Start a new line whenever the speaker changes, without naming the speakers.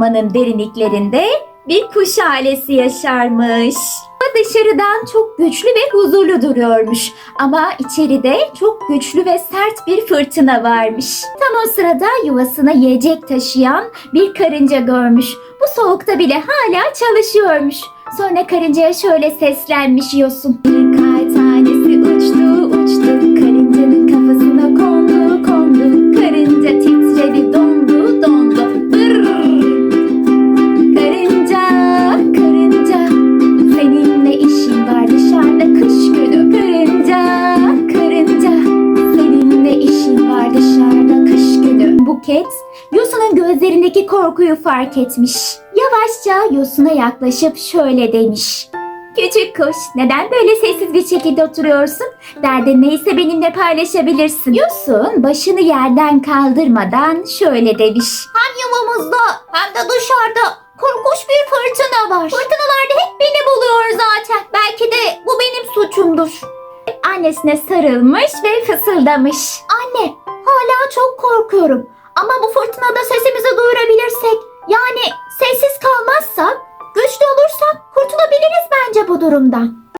ormanın derinliklerinde bir kuş ailesi yaşarmış. Dışarıdan çok güçlü ve huzurlu duruyormuş ama içeride çok güçlü ve sert bir fırtına varmış. Tam o sırada yuvasına yiyecek taşıyan bir karınca görmüş. Bu soğukta bile hala çalışıyormuş. Sonra karıncaya şöyle seslenmiş Yosun. Buket, Yosun'un gözlerindeki korkuyu fark etmiş. Yavaşça Yosun'a yaklaşıp şöyle demiş. Küçük kuş, neden böyle sessiz bir şekilde oturuyorsun? Derdin neyse benimle paylaşabilirsin. Yosun başını yerden kaldırmadan şöyle demiş. Hem yuvamızda hem de dışarıda korkunç bir fırtına var. Fırtınalar da hep beni buluyor zaten. Belki de bu benim suçumdur. Annesine sarılmış ve fısıldamış. Anne, hala çok korkuyorum. Ama bu fırtınada sesimizi duyurabilirsek, yani sessiz kalmazsak, güçlü olursak kurtulabiliriz bence bu durumdan.